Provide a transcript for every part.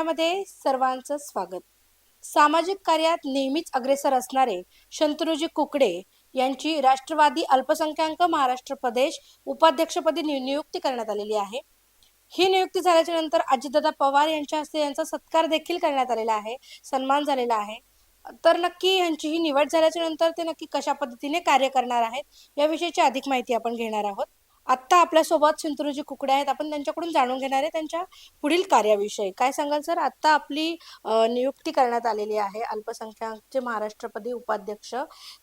व्याख्यानामध्ये सर्वांचं स्वागत. सामाजिक कार्यात नेहमीच अग्रेसर असणारे शंतनुजी कुकडे यांची राष्ट्रवादी अल्पसंख्याक महाराष्ट्र प्रदेश उपाध्यक्षपदी नियुक्ती करण्यात आलेली आहे. ही नियुक्ती झाल्याच्यानंतर अजितदादा पवार यांच्या हस्ते यांचा सत्कार देखील करण्यात आलेला आहे सन्मान झालेला आहे. तर नक्की यांची ही निवड झाल्याच्यानंतर ते नक्की कशा पद्धतीने कार्य करणार आहेत याविषयीची अधिक माहिती आपण घेणार आहोत. आत्ता आपल्यासोबत शंतनुजी कुकडे आहेत. आपण त्यांच्याकडून जाणून घेणार आहे त्यांच्या पुढील कार्याविषयी. काय सांगाल सर? आत्ता आपली नियुक्ती करण्यात आलेली आहे अल्पसंख्याकचे महाराष्ट्रपदी उपाध्यक्ष.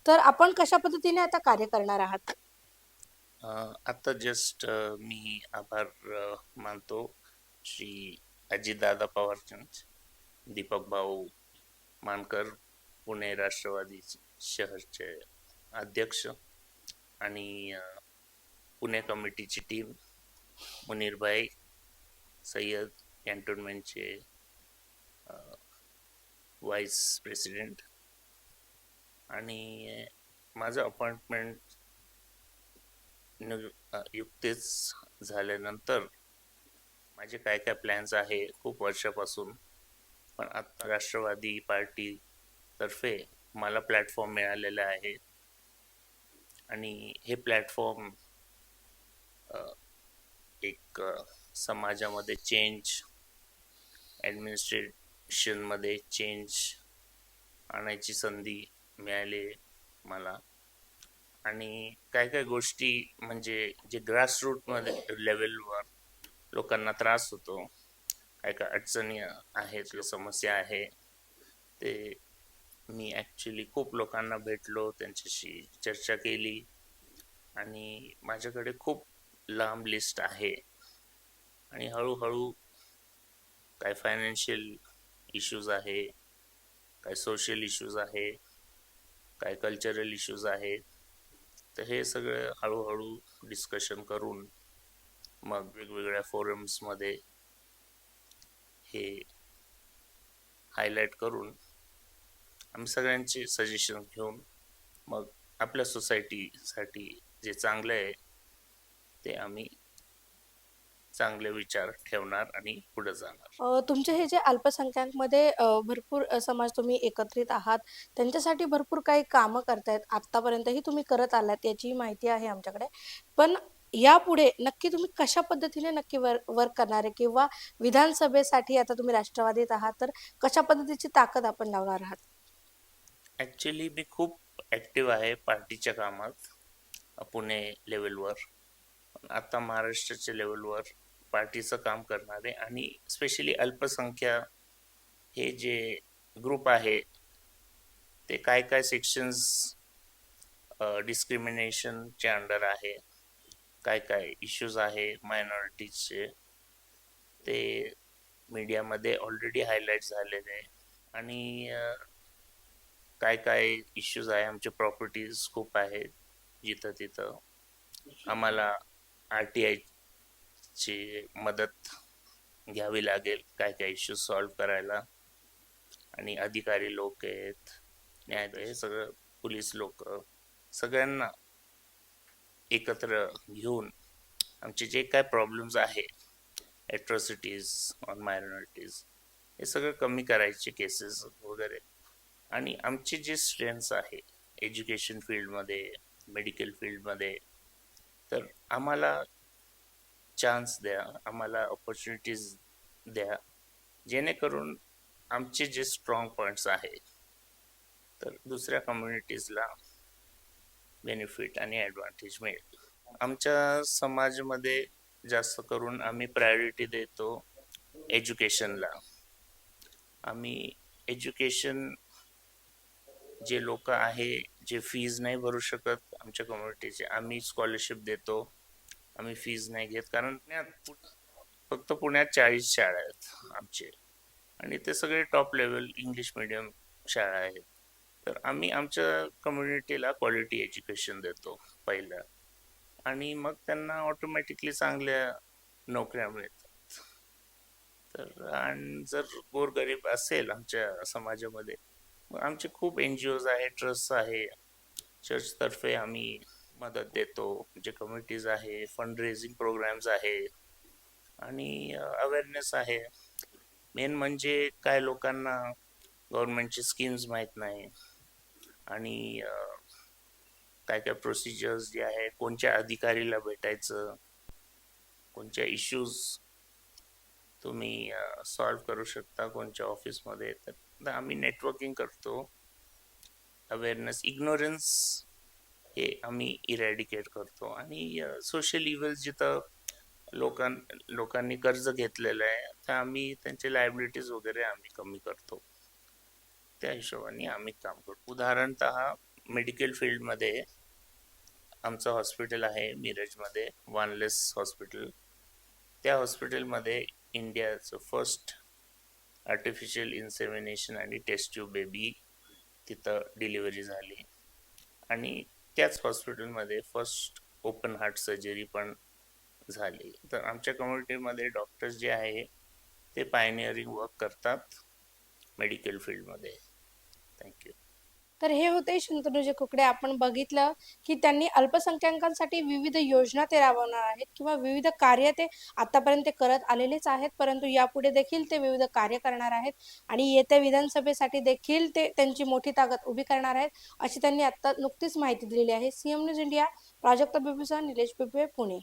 तर आपण कशा पद्धतीने आता कार्य करणार आहात? आता जस्ट मी आभार मानतो श्री अजितदादा पवारचंद दीपक भाऊ मानकर पुणे राष्ट्रवादी शहरचे अध्यक्ष आणि पुणे कमिटीची टीम मुनीरभाई सय्यद कॅन्टोनमेंटचे व्हाईस प्रेसिडेंट आणि माझं अपॉइंटमेंट युक्तीच झाल्यानंतर माझे काय काय प्लॅन्स आहे खूप वर्षापासून पण आता राष्ट्रवादी पार्टी तर्फे मला प्लॅटफॉर्म मिळालेला आहे आणि हे प्लॅटफॉर्म एक समाजामध्ये चेंज ॲडमिनिस्ट्रेशनमध्ये चेंज आणायची संधी मिळाली मला. आणि काय काय गोष्टी म्हणजे जे ग्रासरूटमध्ये लेवलवर लोकांना त्रास होतो काय काय अडचणी आहेत किंवा समस्या आहे ते मी ॲक्च्युली खूप लोकांना भेटलो त्यांच्याशी चर्चा केली आणि माझ्याकडे खूप लांब लिस्ट आहे. आणि हळूहळू काय फायनान्शियल इश्यूज आहे काय सोशल इश्यूज आहे काय कल्चरल इश्यूज आहेत तर हे सगळं हळूहळू डिस्कशन करून मग वेगवेगळ्या फोरम्समध्ये हे हायलाईट करून आम्ही सगळ्यांचे सजेशन घेऊन मग आपल्या सोसायटीसाठी जे चांगलं आहे ते आम्ही चांगले विचार ठेवणार आणि पुढे जाणार. तुमचे हे जे अल्पसंख्याकमध्ये भरपूर समाज तुम्ही एकत्रित आहात त्यांच्यासाठी भरपूर काही कामं करतायत आत्तापर्यंतही तुम्ही करत आलात याची माहिती आहे आमच्याकडे. पण यापुढे नक्की तुम्ही कशा पद्धतीने नक्की वर्क वर्क करणार आहे? किंवा विधानसभेसाठी आता तुम्ही राष्ट्रवादीत आहात तर कशा पद्धतीची ताकद आपण लावणार आहात? ॲक्च्युली मी खूप ॲक्टिव्ह आहे पार्टीच्या कामात पुणे लेवलवर आता महाराष्ट्राच्या लेवलवर पार्टीचं काम करणारे आणि स्पेशली अल्पसंख्या हे जे ग्रुप आहे ते काय काय सेक्शन्स डिस्क्रिमिनेशनच्या अंडर आहे काय काय इश्यूज आहे मायनॉरिटीजचे ते मीडियामध्ये ऑलरेडी हायलाईट झालेले आहे. आणि काय काय इश्यूज आहे आमचे प्रॉपर्टीज खूप आहेत जिथं तिथं. आम्हाला आर टी आयची मदत घ्यावी लागेल काय काय इश्यू सॉल्व करायला. आणि अधिकारी लोक आहेत न्याय हे सगळं पोलीस लोक सगळ्यांना एकत्र घेऊन आमचे जे काय प्रॉब्लेम्स आहे ॲट्रॉसिटीज ऑन मायनॉरिटीज हे सगळं कमी करायचे केसेस वगैरे. आणि आमचे जे स्ट्रेंथ्स आहे एज्युकेशन फील्डमध्ये मेडिकल फील्डमध्ये तर आम्हाला चान्स द्या आम्हाला ऑपॉर्च्युनिटीज द्या. जेणेकरून आमचे जे स्ट्रॉंग पॉईंट्स आहेत तर दुसऱ्या कम्युनिटीजला बेनिफिट आणि ॲडव्हान्टेज मिळेल. आमच्या समाजमध्ये जास्त करून आम्ही प्रायोरिटी देतो एज्युकेशनला आम्ही एज्युकेशन जे लोक आहे जे फीज नाही भरू शकत आमच्या कम्युनिटीचे आम्ही स्कॉलरशिप देतो. आम्ही फीज नाही घेत. कारण पुण्यात फक्त पुण्यात चाळीस शाळा आहेत आमचे. आणि ते सगळे टॉप लेवल इंग्लिश मिडियम शाळा आहेत. तर आम्ही आमच्या कम्युनिटीला क्वालिटी एज्युकेशन देतो पहिलं. आणि मग त्यांना ऑटोमॅटिकली चांगल्या नोकऱ्या मिळतात. तर आणि जर गोरगरीब असेल आमच्या समाजामध्ये आमचे खूप एन जी ओज आहे ट्रस्ट आहे. चर्चतर्फे आम्ही मदत देतो. जे कम्युनिटीज आहे फंड रेझिंग प्रोग्राम्स आहे. आणि अवेअरनेस आहे. मेन म्हणजे काय लोकांना गव्हर्नमेंटचे स्कीम्स माहीत नाही. आणि काय काय प्रोसिजर्स जे आहे कोणत्या अधिकारीला भेटायचं कोणत्या इश्यूज तुम्ही सॉल्व करू शकता कोणत्या ऑफिसमध्ये तर आम्ही नेटवर्किंग करतो. अवेअरनेस इग्नोरन्स हे आम्ही इरॅडिकेट करतो. आणि सोशल इव्हल्स जिथं लोकां लोकांनी कर्ज घेतलेलं आहे तर आम्ही त्यांचे लायबिलिटीज वगैरे आम्ही कमी करतो. त्या हिशोबाने आम्ही काम करतो. उदाहरणत मेडिकल फील्डमध्ये आमचं हॉस्पिटल आहे मिरजमध्ये वानलेस हॉस्पिटल त्या हॉस्पिटलमध्ये इंडियाचं फर्स्ट आर्टिफिशियल इन्सेमिनेशन आणि टेस्ट ट्यूब बेबी तिथं डिलिव्हरी झाली. आणि त्याच हॉस्पिटलमध्ये फर्स्ट ओपन हार्ट सर्जरी पण झाली. तर आमच्या कम्युनिटीमध्ये डॉक्टर्स जे आहे ते पायनिअरिंग वर्क करतात मेडिकल फील्डमध्ये थँक्यू तर हे होते शंतनुजे कुकडे आपण बघितलं की त्यांनी अल्पसंख्याकांसाठी विविध योजना ते राबवणार आहेत किंवा विविध कार्य ते आतापर्यंत ते करत आलेलेच आहेत परंतु यापुढे देखील ते विविध कार्य करणार आहेत आणि येत्या विधानसभेसाठी देखील ते त्यांची मोठी ताकद उभी करणार आहेत अशी त्यांनी आता नुकतीच माहिती दिलेली आहे. सीएम न्यूज इंडिया प्राजक्ता बेबीसह निलेश बिबे पुणे.